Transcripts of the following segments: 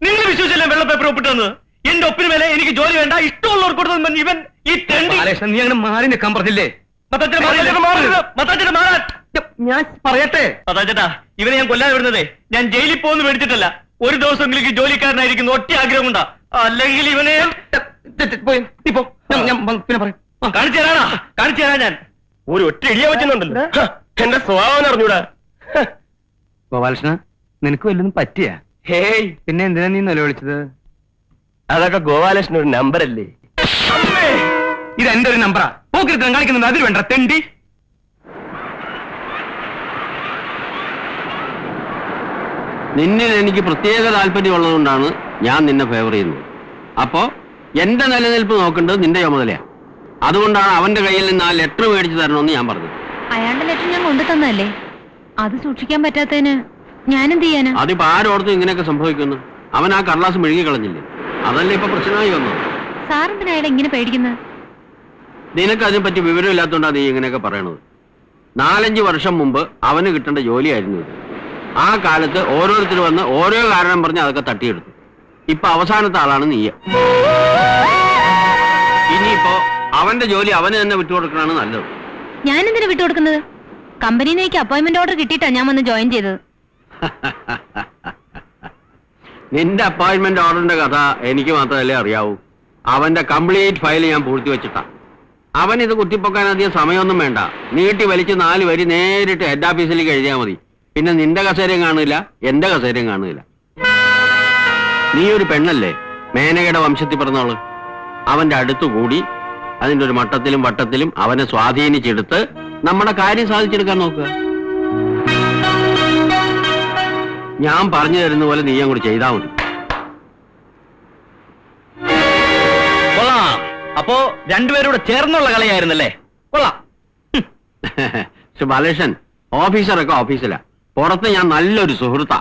നിങ്ങൾ വിശ്വസിച്ചല്ലേ വെള്ള പേപ്പർ ഒപ്പിട്ടെന്ന് എന്റെ ഒപ്പിന് മേലെ എനിക്ക് ജോലി വേണ്ട ഇഷ്ടമുള്ളവർ കൊടുത്തു ഇവൻ ഈ തെണ്ടി ബാലകൃഷ്ണൻ നീ അങ്ങനെ മാറി നിൽക്കാൻ പറഞ്ഞില്ലേ? മത്താച്ചേട്ടാ മാറില്ല. മത്താച്ചേട്ടാ മാറാൻ. ഞാൻ പറയട്ടെ? ചേട്ടാ ഇവനെ ഞാൻ കൊല്ലാതെ വിടുന്നതേ. ഞാൻ ജയിലിൽ പോകുന്നു മേടിച്ചിട്ടല്ല. ഒരു ദിവസം എനിക്ക് ജോലിക്കാരനായിരിക്കുന്നു ഒറ്റ ആഗ്രഹം കൊണ്ടാ അല്ലെങ്കിൽ ഇവനെ പോയി. നീ പോ. ഞാൻ- ഞാൻ വന്ന് പിന്നെ പറയും. ആ. കാണിച്ചു തരാനാ കാണിച്ചു തരാ ഞാൻ. ഒരു ഒറ്റ ഇടിയാ വെച്ചിട്ടുണ്ടല്ലോ. എന്റെ സ്വഭാവം അറിഞ്ഞൂടാ. ഗോപാലകൃഷ്ണ നിനക്ക് വല്ലതും പറ്റിയ? ഹേയ് പിന്നെ എന്തിനാ നീ നിലവിളിച്ചത് അതൊക്കെ ഗോപാലകൃഷ്ണൻ ഒരു നമ്പർ അല്ലേ ഇത് എന്റെ ഒരു നമ്പറാ. പോക്കിരുത്തം കാണിക്കുന്നത് അതിൽ വേണ്ട തെണ്ടി. നിന്നിൽ എനിക്ക് പ്രത്യേക താല്പര്യമുള്ളതുകൊണ്ടാണ് ഞാൻ നിന്നെ ഫേവർ ചെയ്യുന്നത്. അപ്പോ എന്റെ നിലനിൽപ്പ് നോക്കേണ്ടത് നിന്റെ ചുമതലയാണ് അതുകൊണ്ടാണ് അവന്റെ കയ്യിൽ നിന്ന് ആ ലെറ്റർ മേടിച്ചു തരണമെന്ന് ഞാൻ പറഞ്ഞത്. അയാളുടെ ലെറ്റർ ഞാൻ കൊണ്ടു തന്നല്ലേ അത് സൂക്ഷിക്കാൻ പറ്റാത്തതിന് ഞാനെന്ത് ചെയ്യാനാ? അതിപ്പോ ആരോടത്തും ഇങ്ങനെയൊക്കെ സംഭവിക്കുന്നു? അവൻ ആ കടലാസ് മെഴുകി കളഞ്ഞില്ലേ? അതല്ലേ ഇപ്പൊ പ്രശ്നമായി വന്നത്? സാറെന്തിനാ അയാളെ ഇങ്ങനെ പേടിക്കുന്നത്? നിനക്ക് അതിനെപ്പറ്റി വിവരമില്ലാത്തതുകൊണ്ടാണ് നീ ഇങ്ങനെയൊക്കെ പറയണത്. നാലഞ്ച് വർഷം മുമ്പ് അവന് കിട്ടേണ്ട ജോലിയായിരുന്നു ഇത്. ആ കാലത്ത് ഓരോരുത്തർ വന്ന് ഓരോ കാരണം പറഞ്ഞ് അതൊക്കെ തട്ടിയെടുത്തു. ഇപ്പൊ അവസാനത്തെ ആളാണ് നീ ഇനിയിപ്പോ അവന്റെ ജോലി അവന് തന്നെ വിട്ടുകൊടുക്കണതാണ് നല്ലത്. ഞാൻ ഞാനെന്തിനാ വിട്ടുകൊടുക്കുന്നത്? കമ്പനിയിലേക്ക് അപ്പോയിന്റ്മെന്റ് ഓർഡർ കിട്ടിയിട്ടാ ഞാൻ വന്ന് ജോയിൻ ചെയ്തത്. നിന്റെ അപ്പോയിന്റ്മെന്റ് ഓർഡറിന്റെ കഥ എനിക്ക് മാത്രമല്ലേ അറിയാവൂ. അവന്റെ കംപ്ലീറ്റ് ഫയൽ ഞാൻ പൂർത്തി വെച്ചിട്ടാ. അവൻ ഇത് കുത്തിപ്പൊക്കാൻ അധികം സമയമൊന്നും വേണ്ട. നീട്ടി വലിച്ച് നാല് വരി നേരിട്ട് ഹെഡ് ഓഫീസിലേക്ക് എഴുതിയാൽ മതി. പിന്നെ നിന്റെ കസേരയും കാണില്ല എന്റെ കസേരയും കാണില്ല നീ ഒരു പെണ്ണല്ലേ? മേനകയുടെ വംശത്തിൽ പിറന്നോൾ അവന്റെ അടുത്തു കൂടി അതിന്റെ ഒരു മട്ടത്തിലും വട്ടത്തിലും അവനെ സ്വാധീനിച്ചെടുത്ത് നമ്മുടെ കാര്യം സാധിച്ചെടുക്കാൻ നോക്കുക. ഞാൻ പറഞ്ഞു തരുന്ന പോലെ നീ അങ്ങോട്ട് ചെയ്താൽ മതി. കൊള്ളാം. അപ്പോ രണ്ടുപേരൂടെ ചേർന്നുള്ള കളിയായിരുന്നല്ലേ? കൊള്ളാം. ഓഫീസറൊക്കെ ഓഫീസിലാ. പുറത്ത് ഞാൻ നല്ലൊരു സുഹൃത്താ.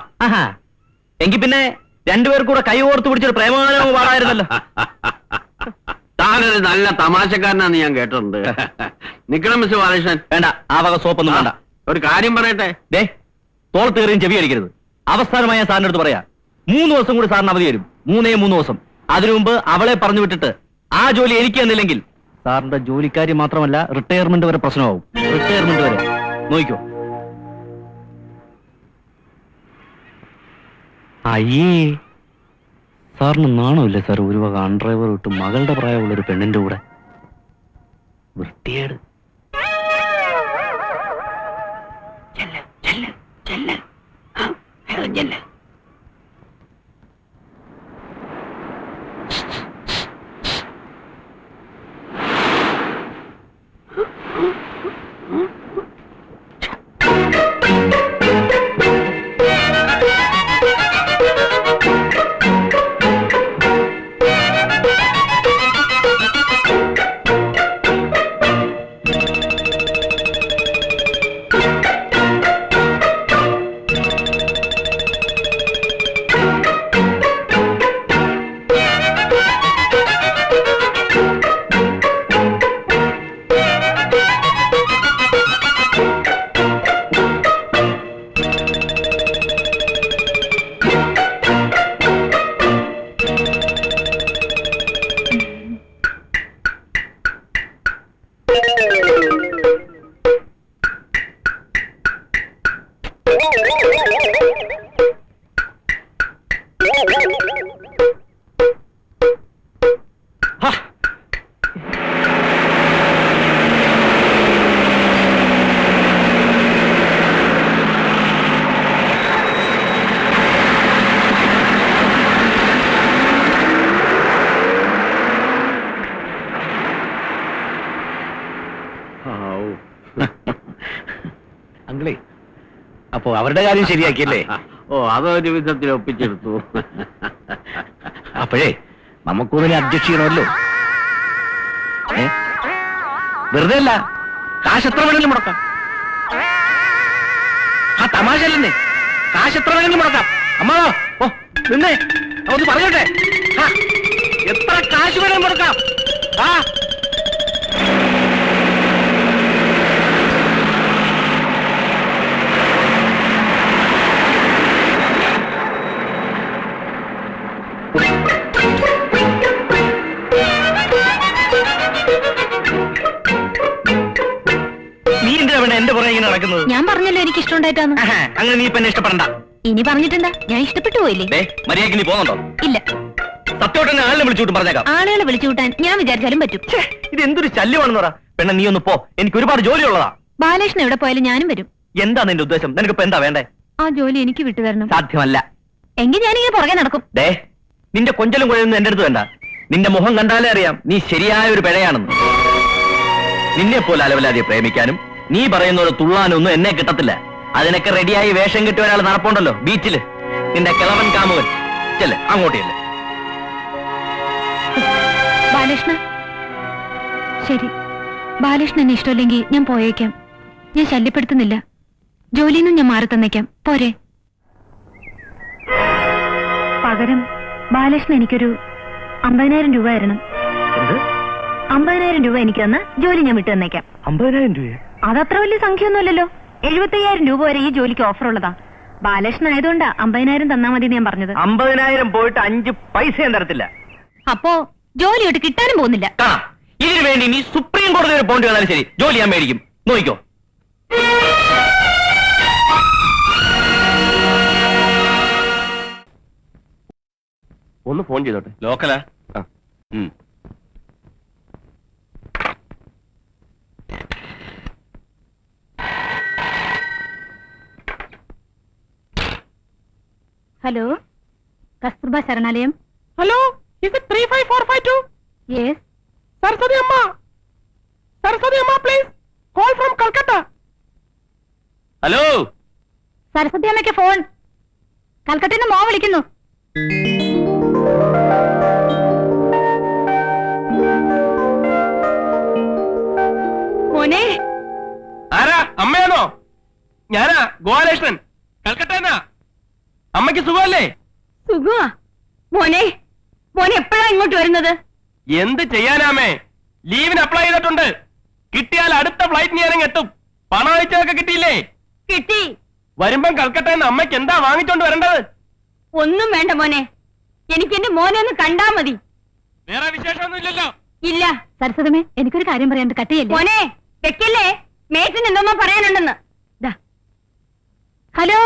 എങ്കി പിന്നെ രണ്ടുപേർ കൂടെ കൈ ഓർത്ത് പിടിച്ചൊരു പ്രേമാനവും പാടായിരുന്നല്ലോ. താനൊരു നല്ല തമാശക്കാരനാന്ന് ഞാൻ കേട്ടിട്ടുണ്ട്. നിക്കണം മിസ്റ്റർ ബാലകൃഷ്ണൻ. വേണ്ട ആ വക സോപ്പൊന്നും വേണ്ട. ഒരു കാര്യം പറയട്ടെ? ദേ തീറിയും ചെവി അടിക്കരുത് അവസാനമായി സാറിന്റെ അടുത്ത് പറയാ. മൂന്ന് ദിവസം കൂടി സാറിന് അവധി തരും. മൂന്നേ മൂന്ന് ദിവസം. അതിനു മുമ്പ് അവളെ പറഞ്ഞു വിട്ടിട്ട് ആ ജോലി എനിക്ക് തന്നില്ലെങ്കിൽ സാറിന്റെ ജോലിക്കാരി മാത്രമല്ല റിട്ടയർമെന്റ് വരെ പ്രശ്നമാവും. റിട്ടയർമെന്റ് വരെ. നോക്കിക്കോ. അയ്യേ. സാറിന് നാണമില്ലേ സാർ? ഒരു വക അൺഡ്രൈവർ വിട്ട് മകളുടെ പ്രായമുള്ള ഒരു പെണ്ണിന്റെ കൂടെ. വൃത്തിയേട് മഞ്ഞല്ല അങ്കിളേ അപ്പോ അവരുടെ കാര്യം ശരിയാക്കിയല്ലേ? ഓ അതൊരു വിധത്തിൽ ഒപ്പിച്ചെടുത്തു. അപ്പോഴേ നമുക്കൊന്നിനെ അഡ്ജസ്റ്റ് ചെയ്യണമല്ലോ? വെറുതെ അല്ല കാശ് എത്ര വേണമെങ്കിലും മുടക്കാം. ആ തമാശ അല്ലെന്നേ കാശ് എത്ര വേണമെങ്കിലും മുടക്കാം. അമ്മ ഓ നിന്നേ ഒന്ന് പറഞ്ഞോട്ടെ. എത്ര കാശ് വേണമെങ്കിലും മുടക്കാം. ആ ഇങ്ങനെ നടക്കുന്നത്? ഞാൻ പറഞ്ഞല്ലോ എനിക്ക് ഇഷ്ടമുണ്ടായിട്ടാന്ന് ആഹാ, അങ്ങനെ നീ ഇപ്പൊ എന്നെ ഇഷ്ടപ്പെടണ്ട. ഇനി പറഞ്ഞിട്ടെന്താ? ഞാൻ ഇഷ്ടപ്പെട്ടു പോയില്ലേ? മര്യാദയ്ക്ക് നീ പോകുന്നുണ്ടോ ഇല്ല. സത്യമായിട്ട് ആളെ വിളിച്ചുകൂട്ടും പറഞ്ഞേക്കാം. ആളുകളെ വിളിച്ചുകൂട്ടാൻ ഞാൻ വിചാരിച്ചാലും പറ്റും. ഇത് എന്തൊരു ശല്യമാണെന്ന് പറ. പെണ്ണ നീ ഒന്ന് പോ. എനിക്ക് ഒരുപാട് ജോലിയുള്ളതാ. ബാലകൃഷ്ണൻ എവിടെ പോയാലും ഞാനും വരും. എന്താ നിന്റെ ഉദ്ദേശം? നിനക്കിപ്പോ എന്താ വേണ്ടേ? ആ ജോലി എനിക്ക് വിട്ടു തരണം. സാധ്യമല്ല. എങ്കിൽ ഞാനിങ്ങനെ പുറകെ നടക്കും. ദേ നിന്റെ കൊഞ്ചലും കുഴയൊന്നും എന്റെ അടുത്ത് വേണ്ട. നിന്റെ മുഖം കണ്ടാലേ അറിയാം നീ ശരിയായ ഒരു പിഴയാണെന്ന്. നിന്നെ പോലെ അലവലാതെ പ്രേമിക്കാനും നീ പറയുന്ന ഒരു തുള്ളാനൊന്നും എന്നെ കിട്ടത്തില്ല. അതിനൊക്കെ റെഡിയായി വേഷം കിട്ടിയ ഒരാൾ നടപ്പുണ്ടല്ലോ ബീച്ചിൽ നിന്റെ കിളവൻ കാമുകൻ. ചെല്ലെ അങ്ങോട്ടേ ബാലകൃഷ്ണ. ശരി. ബാലകൃഷ്ണൻ എന്നെ ഇഷ്ടമില്ലെങ്കിൽ ഞാൻ പോയേക്കാം. ഞാൻ ശല്യപ്പെടുത്തുന്നില്ല. ജോലിയിൽ നിന്നും ഞാൻ മാറി തന്നേക്കാം. പോരെ. പകരം ബാലകൃഷ്ണൻ എനിക്കൊരു അമ്പതിനായിരം രൂപ തരണം. അമ്പതിനായിരം രൂപ എനിക്ക് തന്ന ജോലി ഞാൻ വിട്ടു തന്നേക്കാം. അമ്പതിനായിരം രൂപ അതത്ര വലിയ സംഖ്യയൊന്നുമല്ലല്ലോ. എഴുപത്തയ്യായിരം രൂപ വരെ ഈ ജോലിക്ക് ഓഫർ ഉള്ളതാ ബാലകൃഷ്ണൻ ആയതുകൊണ്ടാ അമ്പതിനായിരം തന്നാ മതി ഞാൻ പറഞ്ഞത്. അമ്പതിനായിരം പോയിട്ട് അഞ്ച് പൈസ ഞാൻ തരത്തില്ല. അപ്പോ ജോലി ഇട്ട് കിട്ടാനും പോകുന്നില്ല. ആ ഇതിനു വേണ്ടി നീ സുപ്രീം കോടതി വരെ പോകേണ്ടി വന്നാലും ശരി. ജോലി ഞാൻ മേടിക്കും. നോക്കിക്കോ. ഒന്ന് ഫോൺ ചെയ്തോട്ടെ. ലോക്കലാ? ഹലോ? കസ്തൂർബ ശരണാലയം. ഹലോ ഇത് three five four five two yes Saraswathi Amma. Saraswathi Amma please call from Calcutta hello? Saraswathi അമ്മയ്ക്ക് ഫോൺ കൽക്കട്ടയിൽ നിന്ന് മോ വിളിക്കുന്നു. മോനെ. ആരാ? അമ്മയാണോ? ഞാനാ ഗോപാലകൃഷ്ണൻ. കൽക്കട്ടന്നാ അമ്മയ്ക്ക് സുഖല്ലേ സുഖമാ മോനെ മോനെ എപ്പോഴാ ഇങ്ങോട്ട് വരുന്നത്? എന്ത് ചെയ്യാനാമേ? ലീവിന് അപ്ലൈ ചെയ്തിട്ടുണ്ട്. കിട്ടിയാൽ അടുത്ത ഫ്ലൈറ്റ് ഞാനും എത്തും. പണം അയച്ചതൊക്കെ കിട്ടിയില്ലേ? കിട്ടി. വരുമ്പം കൽക്കട്ടന്ന് അമ്മയ്ക്ക് എന്താ വാങ്ങിച്ചോണ്ട് വരേണ്ടത്? ഒന്നും വേണ്ട മോനെ. എനിക്ക് എന്റെ മോനെ ഒന്ന് കണ്ടാ മതി. വേറെ വിശേഷമൊന്നുമില്ലല്ലോ ഇല്ല. സരസ്വതമേ എനിക്കൊരു കാര്യം പറയാൻ കട്ടിയല്ലേ? മോനെ വെക്കല്ലേ? മേറ്റിന് എന്തോന്നോ പറയാനുണ്ടെന്ന്. ഹലോ?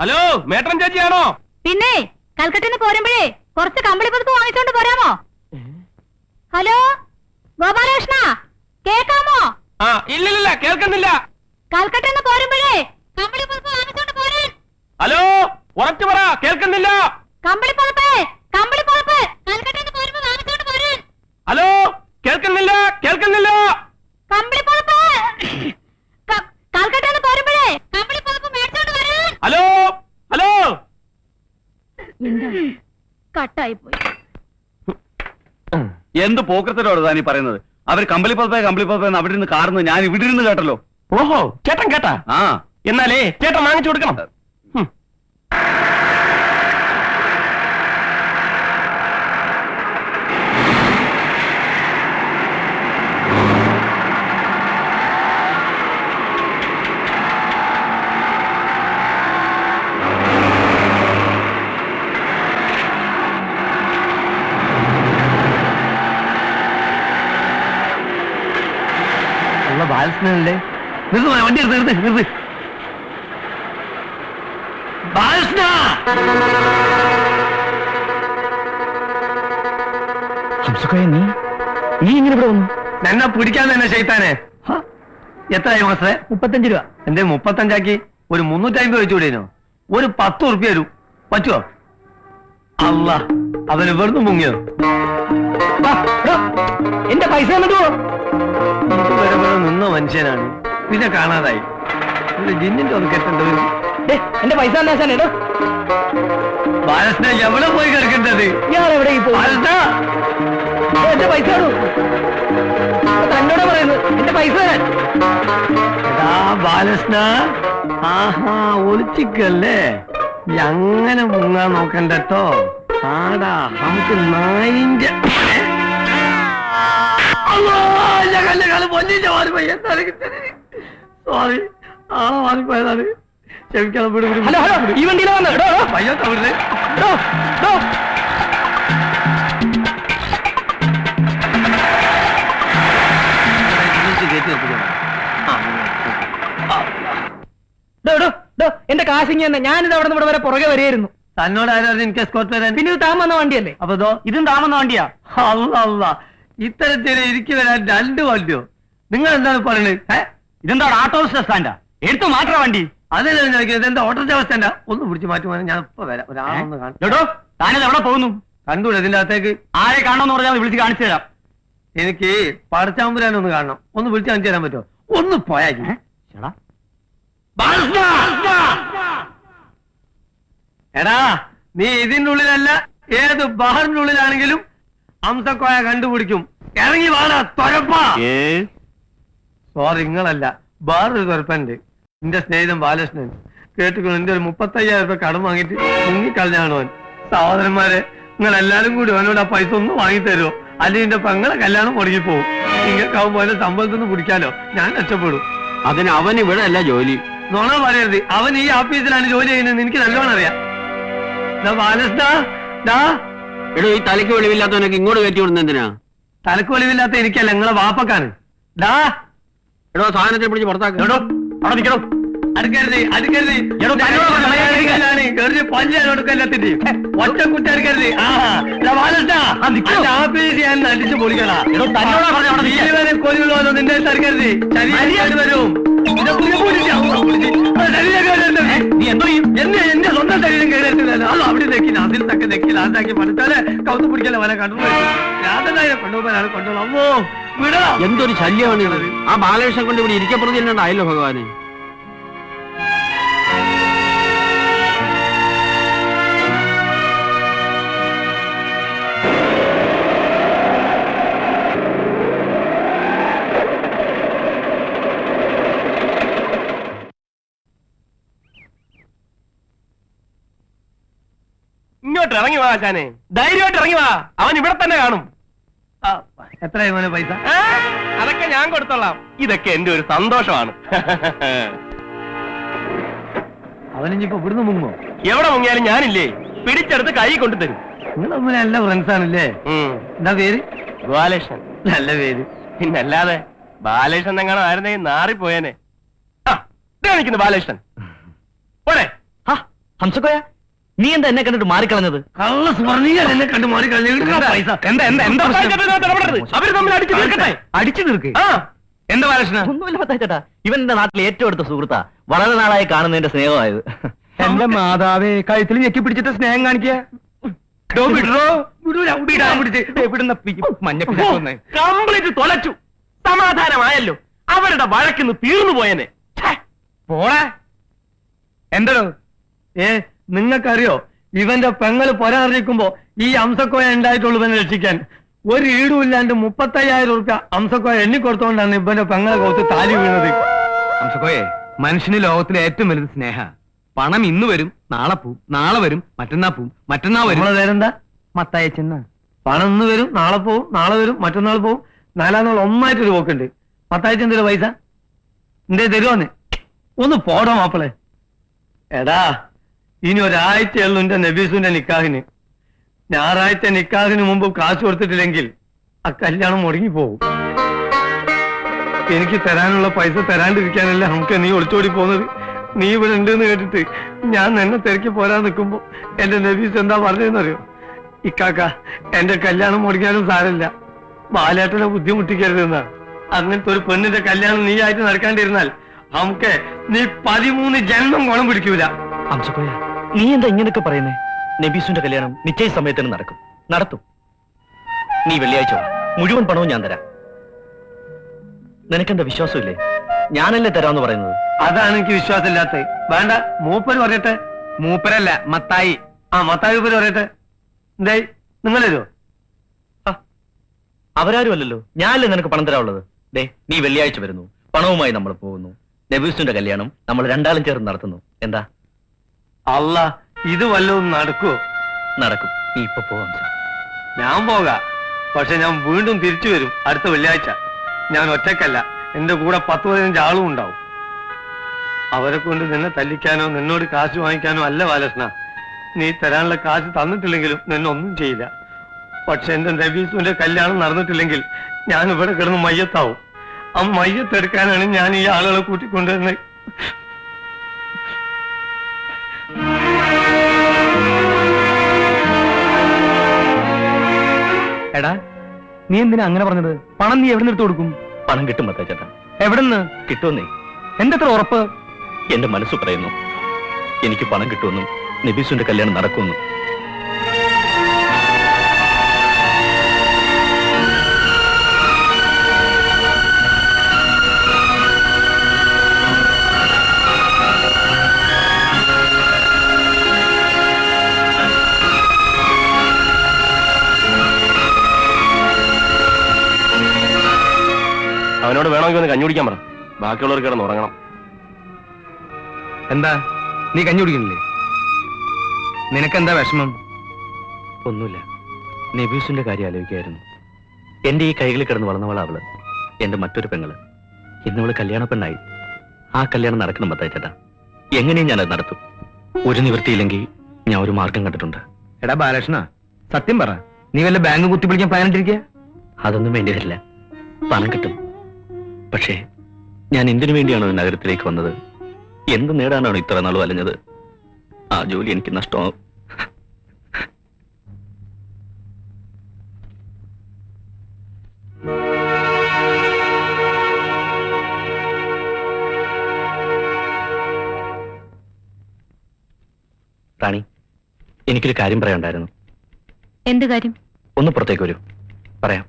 ഹലോ മേട്ടൻ ചേച്ചിയാണോ? പിന്നെ കൽക്കട്ടിന്ന് പോരുമ്പോഴേ കുറച്ച് കമ്പിളി പുറത്ത് വാങ്ങിച്ചോണ്ട് പോരാമോ? ഹലോ ഗോപാലകൃഷ്ണ കേക്കാമോ? ആ ഇല്ലില്ല കേൾക്കുന്നില്ല. കൽക്കട്ടിന്ന് പോരുമ്പോഴേ കമ്പിളി പുറത്ത് വാങ്ങിച്ചോണ്ട് പോരാൻ. ഹലോ ഉറച്ചു പറ കേൾക്കുന്നില്ല. കമ്പിളി പുറത്ത് കമ്പിളി പുറത്ത് കൽക്കട്ടിന്ന് പോരുമ്പോ വാങ്ങിച്ചോണ്ട് പോരാൻ. ഹലോ കേൾക്കുന്നില്ല കേൾക്കുന്നില്ല. കമ്പിളി പുറത്ത് കൽക്കട്ടിന്ന് പോരുമ്പോഴേ കമ്പിളി പതുപ്പ് മേടിച്ചോണ്ട് വരാൻ ഹലോ ഹലോ കട്ടായി പോയി എന്ത് പോക്കത്തിലോട് താനീ പറയുന്നത്? അവർ കമ്പളി പതപ്പേ കമ്പളി പതപ്പേ അവിടെ നിന്ന് കാറുന്നു ഞാൻ ഇവിടെ ഇരുന്ന് കേട്ടല്ലോ. ഓഹോ ചേട്ടൻ കേട്ടാ? ആ. എന്നാലേ ചേട്ടൻ വാങ്ങിച്ചു കൊടുക്കണം. ഉള്ള ബാലസ്നല്ലേ നിർത്ത് വണ്ടി എടുത്ത് നിർത്ത് നിർത്ത്. ബാലകൃഷ്ണ! ഹംസുക്കായ നീ? നീ ഇങ്ങനെ ഇവിടെ വന്നു? എന്നെ പിടിക്കാൻ തന്നെ ചെയ്താനെ എത്രയായി മാസേ മുപ്പത്തഞ്ച് രൂപ. എന്തേ മുപ്പത്തഞ്ചാക്കി? ഒരു മുന്നൂറ്റമ്പത് വെച്ചുകൂടേനോ ഒരു പത്ത് ഉറുപ്പ്യ വരൂ. പറ്റുമോ അല്ല അവന് വെറുതെ മുങ്ങിയോ? എന്റെ പൈസ എന്നിട്ട് നിന്ന മനുഷ്യനാണ്. പിന്നെ കാണാതായി. ജിന്നിന്റെ ഒന്ന് കെട്ടേണ്ടി വരും. എന്റെ പൈസ എന്താ ബാലസ്ന എവിടെ പോയി കിടക്കേണ്ടത്? ഞാൻ എവിടെ എന്റെ പൈസ തന്നോട് പറയുന്നു എന്റെ പൈസ ആ എടാ ബാലസ്ന ആഹാ ഒളിച്ചിക്കല്ലേ? അങ്ങനെ മുങ്ങാൻ നോക്കണ്ടോ ആടാ നമുക്ക് നായിന്റെ സോറി ആ മാറിപ്പോയതാണ് ക്ഷമിക്കണം വിട് വിട്. ഹലോ ഹലോ ഈ വണ്ടിയിലെ. പയ്യോ നിർത്തിക്കണം ആശങ്ക തന്നെ. ഞാനിത് അവിടെ നിന്ന് ഇവിടെ വരെ പുറകെ വരെയായിരുന്നു തന്നോട് ആരായിരുന്നു എനിക്ക് എസ്കോർട്ട് വരാൻ? പിന്നെ ഇത് താൻ വന്ന വണ്ടിയല്ലേ? അപ്പൊ ഇതോ? ഇതും താൻ വന്ന വണ്ടിയാ? അല്ല അല്ല ഇത്തരത്തിൽ ഇരിക്കു വരാൻ രണ്ട് വണ്ടിയോ നിങ്ങൾ എന്താണ് പറയുന്നത്? ഇതെന്താ ആട്ടോ സ്റ്റാൻഡാ എടുത്തു മാറ്റാ വണ്ടി. അതല്ല ചോദിക്കുന്നത്? എന്താ ഓട്ടോ സ്റ്റാൻഡാ ഒന്ന് പിടിച്ച് മാറ്റുവാൻ ഞാൻ ഇപ്പൊ വരാം. ഒരാളൊന്ന് കാണും താനത് എവിടെ പോകുന്നു? കണ്ടൂടെ ഇതിന്റെ അകത്തേക്ക്? ആരെ കാണണമെന്ന് പറഞ്ഞാൽ വിളിച്ച് കാണിച്ചു തരാം. എനിക്ക് പടച്ചാമ്പുരാനൊന്ന് കാണണം. ഒന്ന് വിളിച്ച് കാണിച്ചു തരാൻ പറ്റുമോ? ഒന്ന് പോയാക്കി ചേടാ. എടാ നീ ഇതിനുള്ളിലല്ല ഉള്ളിലല്ല ഏത് ബാറിനുള്ളിലാണെങ്കിലും ഉള്ളിലാണെങ്കിലും അംസക്കോയ കണ്ടുപിടിക്കും. ഇറങ്ങി വാടാ തൊരപ്പാ. സോറി നിങ്ങളല്ല. വേറൊരു തുറപ്പുണ്ട് എന്റെ സ്നേഹിതം ബാലകൃഷ്ണൻ. കേട്ടുകൊണ്ട് എന്റെ ഒരു മുപ്പത്തയ്യായിരം രൂപ കടം വാങ്ങിട്ട് മുങ്ങിക്കളഞ്ഞാണ് സഹോദരന്മാരെ നിങ്ങൾ എല്ലാരും കൂടി അവനോട് ആ പൈസ ഒന്ന് വാങ്ങി തരുമോ അല്ലെങ്കിൽ എന്റെ പെങ്ങളെ കല്യാണം മുടങ്ങി പോകും നിങ്ങൾക്കാവുമ്പോ അതിന്റെ സമ്പത്തിൽ നിന്ന് പിടിക്കാലോ? ഞാൻ രക്ഷപ്പെടും. അതിന് അവൻ ഇവിടെ അല്ല ജോലി. നോണ പറയരുത്. അവൻ ഈ ഓഫീസിലാണ് ജോലി ചെയ്യുന്നത്. എനിക്ക് നല്ലോണം അറിയാം. ബാലകൃഷ്ണ എടോ ഈ തലയ്ക്ക് വെളിവില്ലാത്തവനൊക്കെ ഇങ്ങോട്ട് കയറ്റി വിടുന്ന എന്തിനാ? തലക്ക് വെളിവില്ലാത്ത എനിക്കല്ല നിങ്ങളെ വാപ്പക്കാണ് ഡാ. എടോ സാധനത്തെ പിടിച്ച് പുറത്താക്കോ. അവിടെ നിൽക്കണോ അടുക്കരുത് അടുക്കരുത്. എടോ, തന്നോട് പറഞ്ഞ മര്യാദ എടുക്കാൻ. കയറി പല്ലാണ് എടുക്കല്ലാത്തിന്റെ ഒറ്റ കുട്ടി അടുക്കരുത് ആ ദാ ബാലകൃഷ്ണ നിക്കോ. അന്റെ ഓഫീസ് ഞാൻ അടിച്ചു പൊളിക്കണ. എടോ, തന്നോടാ പറഞ്ഞെ അവിടെ നിൽക്കാൻ. ജീവനെ കൊല്ലുള്ളൂ നിന്റെ ശരീരം കേടരുത്. എന്റെ സ്വന്തം ശരീരം കേടരുത്തില്ലല്ലോ. അത് അവിടെ നെക്കില്ല അതിൽ തക്കെ നെക്കില്ല അതാക്കി പഠിച്ചാൽ കൗത്ത് പിടിക്കല വല കണ്ടു രാധനായ കൊണ്ടുപോകാനാണ് അമ്മോ വിടണം എന്തൊരു ശല്യമാണ് ആ ബാലകൃഷ്ണൻ കൊണ്ട് ഇവിടെ ഇരിക്കപ്പെടുത്തി ആയല്ലോ ഭഗവാനെ. ആശാനെ ധൈര്യമായിട്ട് ഇറങ്ങി വാ. അവൻ ഇവിടെ തന്നെ കാണും. എത്രയായി മോനെ പൈസ? അതൊക്കെ ഞാൻ കൊടുത്തോളാം. ഇതൊക്കെ എന്റെ ഒരു സന്തോഷമാണ്. അവനിപ്പോ ഇവിടുന്ന് മുങ്ങോ എവിടെ മുങ്ങിയാലും ഞാനില്ലേ? പിടിച്ചെടുത്ത് കൈ കൊണ്ടുതരും നിങ്ങൾ തമ്മിൽ നല്ല ഫ്രണ്ട്സ് ആണല്ലേ? എന്താ പേര്? ബാലകൃഷ്ണൻ നല്ല പേര്. പിന്നല്ലാതെ ബാലേഷൻ എങ്ങനെ ആയിരുന്നെങ്കിൽ നാറിപ്പോയേനെ. ആ നിൽക്കുന്നു ബാലേഷൻ പോരെ. ഹംസക്കോയ? നീ എന്താ എന്നെ കണ്ടിട്ട് മാറിക്കളഞ്ഞത്? കള്ള എന്നെ കണ്ടു പൈസ. എന്താ? എന്താ? എന്താ അവർ തമ്മിൽ അടിച്ചു തീർക്കട്ടെ? അടിച്ചു തീർക്ക്? എന്താ ബാലകൃഷ്ണ? ഒന്നുമില്ല പത്താച്ചേട്ടാ ഇവൻ എന്റെ നാട്ടിലെ ഏറ്റവും അടുത്ത സുഹൃത്താ. വളരെ നാളായി കാണുന്നതിന്റെ സ്നേഹമായത്. എന്റെ മാതാവേ കഴുത്തിൽ ഞെക്കി പിടിച്ചിട്ട് സ്നേഹം കാണിക്കുക. കംപ്ലീറ്റ് തൊലച്ചു. സമാധാനമായല്ലോ. അവരുടെ വഴക്കിന്ന് തീർന്നു പോയനെ. പോടാ. പോളെ എന്തോ ഏ നിങ്ങൾക്കറിയോ ഇവന്റെ പെങ്ങൾ പൊരാറിയിക്കുമ്പോ ഈ അംസക്കോയ ഉണ്ടായിട്ടുള്ളൂ ഇവനെ രക്ഷിക്കാൻ. ഒരു ഈടും ഇല്ലാണ്ട് മുപ്പത്തയ്യായിരം ഉറുപ്പ അംസക്കോയ എണ്ണിക്കൊടുത്തോണ്ടാണ് ഇവന്റെ പെങ്ങളെ കോത്ത് താലി വീണത്. അംസക്കോയെ മനുഷ്യന് ലോകത്തിലെ ഏറ്റവും വലുത് സ്നേഹ. പണം ഇന്ന് വരും നാളെ പോവും നാളെ വരും മറ്റന്നാ പോവും മറ്റന്നാ വരും. നമ്മളെ പേരെന്താ? മത്തായച്ചെന്ന പണം ഇന്ന് വരും നാളെ പോവും നാളെ വരും മറ്റന്നാൾ പോവും. നാലാം നാൾ ഒന്നായിട്ടൊരു പോക്കുണ്ട്. മത്തായ എന്തൊരു പൈസ? എന്തേ തരുവാന്ന്? ഒന്ന് പോടോ മാപ്പിളെ. എടാ ഇനി ഒരാഴ്ചയുള്ളൂ എന്റെ നബീസുന്റെ നിക്കാഹിന്. ഞായറാഴ്ച നിക്കാഹിന് മുമ്പ് കാശ് കൊടുത്തിട്ടില്ലെങ്കിൽ ആ കല്യാണം മുടങ്ങി പോകും എനിക്ക് തരാനുള്ള പൈസ തരാണ്ടിരിക്കാനല്ല നമുക്ക് നീ ഒളിച്ചോടി പോകുന്നത്? നീ ഇവിടെ ഉണ്ടെന്ന് കേട്ടിട്ട് ഞാൻ നിന്നെ തിരക്കി പോരാൻ നിൽക്കുമ്പോ എന്റെ നബീസ് എന്താ പറഞ്ഞതെന്നറിയോ? ഇക്കാക്ക എന്റെ കല്യാണം മുടങ്ങിയാലും സാരമില്ല. ബാലേട്ടനെ ബുദ്ധിമുട്ടിക്കരുതെന്നാ. അങ്ങനത്തെ ഒരു പെണ്ണിന്റെ കല്യാണം നീ ആയിട്ട് നടക്കാണ്ടിരുന്നാൽ നമുക്ക് നീ പതിമൂന്ന് ജന്മം ഗുണം പിടിക്കൂല. ഹംസക്കോയ നീ എന്താ ഇങ്ങനെയൊക്കെ പറയുന്നേ? നബീസുന്റെ കല്യാണം നിശ്ചയ സമയത്തിന് നടക്കും. നടത്തും. നീ വെള്ളിയാഴ്ച മുഴുവൻ പണവും ഞാൻ തരാം. നിനക്കെന്താ വിശ്വാസമില്ലേ? ഞാനല്ലേ തരാന്ന് പറയുന്നത്? അതാണ് എനിക്ക് വിശ്വാസമില്ലാത്തത്. വേണ്ട മൂപ്പര് പറയട്ടെ. മൂപ്പരല്ല മത്തായി. ആ മത്തായി മത്തായൂപ്പര് പറയട്ടെ. എന്തായി? നിങ്ങൾ തരുമോ അവരാരും അല്ലല്ലോ. ഞാനല്ലേ നിനക്ക് പണം തരാനുള്ളത്? ദേ നീ വെള്ളിയാഴ്ച വരുന്നു. പണവുമായി നമ്മൾ പോകുന്നു. നബീസിന്റെ കല്യാണം നമ്മൾ രണ്ടാളും ചേർന്ന് നടത്തുന്നു. എന്താ? അല്ല ഇത് വല്ലതും നടക്കുവോ? നടക്കും. നീ ഇപ്പൊ പോവാം സാർ. ഞാൻ പോകാം. പക്ഷെ ഞാൻ വീണ്ടും തിരിച്ചു വരും. അടുത്ത വെള്ളിയാഴ്ച. ഞാൻ ഒറ്റക്കല്ല എന്റെ കൂടെ പത്ത് പതിനഞ്ച് ആളും ഉണ്ടാവും. അവരെ കൊണ്ട് നിന്നെ തല്ലിക്കാനോ നിന്നോട് കാശ് വാങ്ങിക്കാനോ അല്ല ബാലകൃഷ്ണ. നീ തരാനുള്ള കാശ് തന്നിട്ടില്ലെങ്കിലും നിന്നെ ഒന്നും ചെയ്യില്ല. പക്ഷെ എന്റെ നബീസുവിന്റെ കല്യാണം നടന്നിട്ടില്ലെങ്കിൽ ഞാൻ ഇവിടെ കിടന്ന് മയ്യത്താവും. ആ മയ്യത്തെടുക്കാനാണ് ഞാൻ ഈ ആളുകളെ കൂട്ടിക്കൊണ്ടുവരുന്നത്. നീ എന്തിനാ അങ്ങനെ പറഞ്ഞത്? പണം നീ എവിടെ നിന്ന് എടുത്തു കൊടുക്കും? പണം കിട്ടും മത്താച്ചേട്ടാ എവിടെ നിന്ന് കിട്ടുമെന്നേ. എന്തെത്ര ഉറപ്പ്? എന്റെ മനസ്സ് പറയുന്നു. എനിക്ക് പണം കിട്ടുമെന്നും നബീസുന്റെ കല്യാണം നടക്കുമെന്നും. അവനോട് വേണമെങ്കിൽ ഒന്ന് കഞ്ഞി കുടിക്കാൻ പറ. ബാക്കിയുള്ളവർ കിടന്ന് ഉറങ്ങണം. എന്താ? നീ കഞ്ഞി കുടിക്കുന്നില്ലേ? നിനക്കെന്താ വിഷമം? ഒന്നുമില്ല. നബീസിന്റെ കാര്യം ആലോചിക്കായിരുന്നു. എന്റെ ഈ കൈകളിൽ കിടന്ന് വളർന്നവളാ അവൾ എന്റെ മറ്റൊരു പെങ്ങൾ. ഇന്നവൾ കല്യാണ പെണ്ണായി. ആ കല്യാണം നടക്കണം മത്തായിച്ചേട്ടാ എങ്ങനെയും ഞാനത് നടത്തും. ഒരു നിവൃത്തിയില്ലെങ്കിൽ ഞാൻ ഒരു മാർഗം കണ്ടിട്ടുണ്ട്. എടാ ബാലകൃഷ്ണ സത്യം പറ. നീ വല്ല ബാങ്ക് കുത്തിപ്പിടിക്കാൻ പ്ലാൻ ഇട്ടിരിക്കുക അതൊന്നും വേണ്ടി വരില്ല പണം കിട്ടും. പക്ഷേ ഞാൻ എന്തിനു വേണ്ടിയാണോ നഗരത്തിലേക്ക് വന്നത്? എന്ത് നേടാനാണ് ഇത്ര നാൾ വലഞ്ഞത്? ആ ജോലി എനിക്ക് നഷ്ടമാവും. റാണി എനിക്കൊരു കാര്യം പറയാനുണ്ടായിരുന്നു. എന്ത് കാര്യം? ഒന്ന് പുറത്തേക്ക് വരൂ. പറയാം.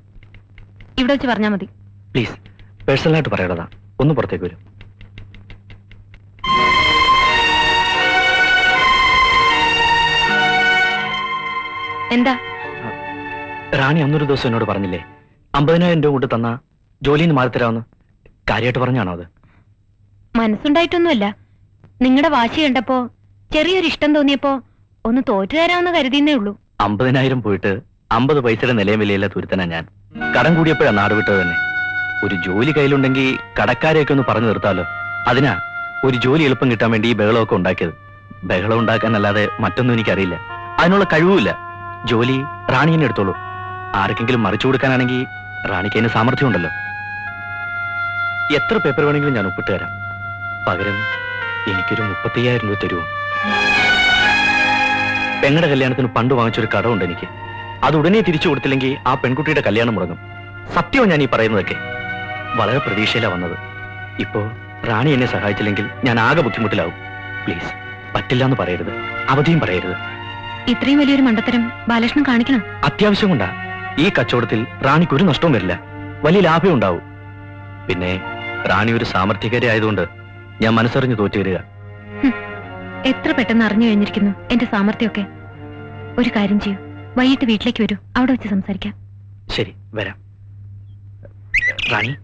ഇവിടെ വെച്ച് പറഞ്ഞാൽ മതി. പ്ലീസ്. പേഴ്സണലായിട്ട് പറയണതാ. ഒന്ന് പുറത്തേക്ക് വരും. എന്താ? റാണി അന്നൊരു ദിവസം എന്നോട് പറഞ്ഞില്ലേ അമ്പതിനായിരം രൂപ കൊണ്ട് തന്ന ജോലിയിൽ നിന്ന് മാറിത്തരാമെന്ന്. കാര്യമായിട്ട് പറഞ്ഞാണോ അത്? മനസ്സുണ്ടായിട്ടൊന്നുമല്ല. നിങ്ങളുടെ വാശി കണ്ടപ്പോ ചെറിയൊരു ഇഷ്ടം തോന്നിയപ്പോ ഒന്ന് തോറ്റു തരാമെന്ന് കരുതിയെന്നേ ഉള്ളൂ. അമ്പതിനായിരം പോയിട്ട് അമ്പത് പൈസയുടെ നിലയും വിലയില്ല തുരുത്തനാ ഞാൻ. കടം കൂടിയപ്പോഴാണ് നാട് വിട്ടത് തന്നെ ഒരു ജോലി കയ്യിലുണ്ടെങ്കിൽ കടക്കാരെയൊക്കെ ഒന്ന് പറഞ്ഞു നിർത്താലോ? അതിനാ ഒരു ജോലി എളുപ്പം കിട്ടാൻ വേണ്ടി ഈ ബഹളമൊക്കെ ഉണ്ടാക്കിയത്. ബഹളം ഉണ്ടാക്കാനല്ലാതെ മറ്റൊന്നും എനിക്കറിയില്ല. അതിനുള്ള കഴിവുമില്ല. ജോലി റാണി തന്നെ എടുത്തോളൂ. ആർക്കെങ്കിലും മറിച്ചു കൊടുക്കാനാണെങ്കിൽ റാണിക്ക് അതിന് സാമർഥ്യം ഉണ്ടല്ലോ എത്ര പേപ്പർ വേണമെങ്കിലും ഞാൻ ഒപ്പിട്ട് തരാം. പകരം എനിക്കൊരു മുപ്പത്തയ്യായിരം രൂപ തരുമോ പെങ്ങളുടെ കല്യാണത്തിന് പണ്ട് വാങ്ങിച്ചൊരു കടമുണ്ട് എനിക്ക്. അത് ഉടനെ തിരിച്ചു കൊടുത്തില്ലെങ്കിൽ ആ പെൺകുട്ടിയുടെ കല്യാണം മുടങ്ങും. സത്യവും ഞാൻ ഈ പറയുന്നതൊക്കെ. വളരെ പ്രതീക്ഷയിലാണ് വന്നത്. ഇപ്പോ റാണി എന്നെ സഹായിച്ചില്ലെങ്കിൽ ഞാൻ ആകെ ബുദ്ധിമുട്ടിലാവും. പ്ലീസ് പറ്റില്ല എന്ന് പറയരുത്. അവധിയും പറയരുത്. ഇത്രയും വലിയൊരു മണ്ടത്തരം ബാലകൃഷ്ണൻ കാണിക്കണം? അത്യാവശ്യം കൊണ്ടാ. ഈ കച്ചവടത്തിൽ റാണിക്ക് ഒരു നഷ്ടവും വരില്ല. വലിയ ലാഭം ഉണ്ടാവും. പിന്നെ റാണി ഒരു സാമർഥ്യകാരി ആയതുകൊണ്ട് ഞാൻ മനസ്സറിഞ്ഞു തോറ്റു വരിക. എത്ര പെട്ടെന്ന് അറിഞ്ഞു കഴിഞ്ഞിരിക്കുന്നു എന്റെ സാമർത്ഥ്യമൊക്കെ. ഒരു കാര്യം ചെയ്യൂ. വൈകിട്ട് വീട്ടിലേക്ക് വരൂ. അവിടെ വെച്ച് സംസാരിക്കാം. ശരി വരാം. റാണി?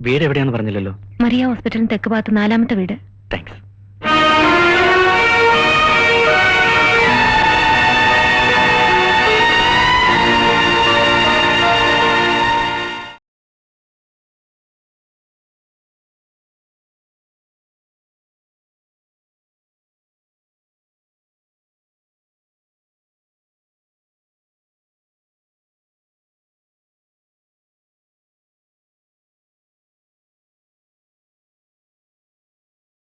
വീട് എവിടെയാണെന്ന് പറഞ്ഞില്ലല്ലോ. മറിയ ഹോസ്പിറ്റലിന് തെക്ക് ഭാഗത്ത് നാലാമത്തെ വീട്. താങ്ക്സ്